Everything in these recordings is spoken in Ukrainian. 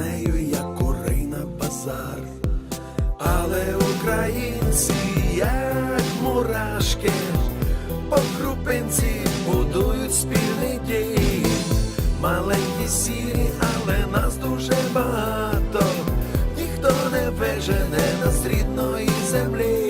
нею, як курей на базар. Але українці, як мурашки, по крупинці будують спільний дім. Маленькі сірі, але нас дуже багато. Ніхто не вижене нас рідної землі.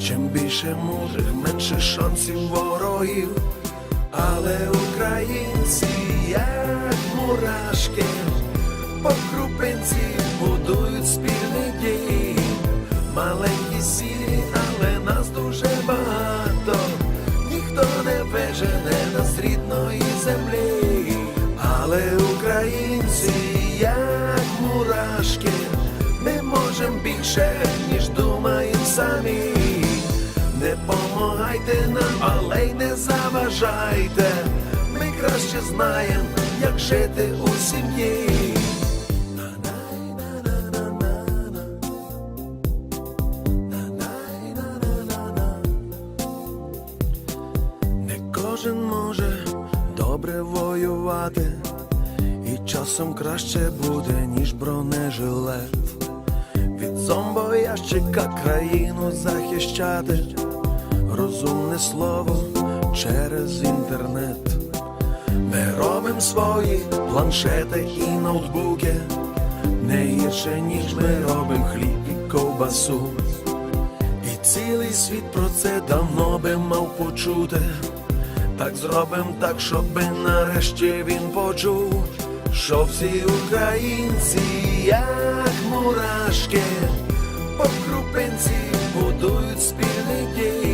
Чим більше мудрих, менше шансів ворогів. Але українці, як мурашки, по крупинці будують спільний дім. Помагайте нам, але й не заважайте. Ми краще знаємо, як жити у сім'ї. Не кожен може добре воювати, і часом краще буде, ніж бронежилет. Від зомбоящика країну захищати, розумне слово через інтернет. Ми робимо свої планшети і ноутбуки, не гірше, ніж ми робимо хліб і ковбасу. І цілий світ про це давно би мав почути. Так зробим так, щоби нарешті він почув, що всі українці, як мурашки, по крупинці будують спільний дім.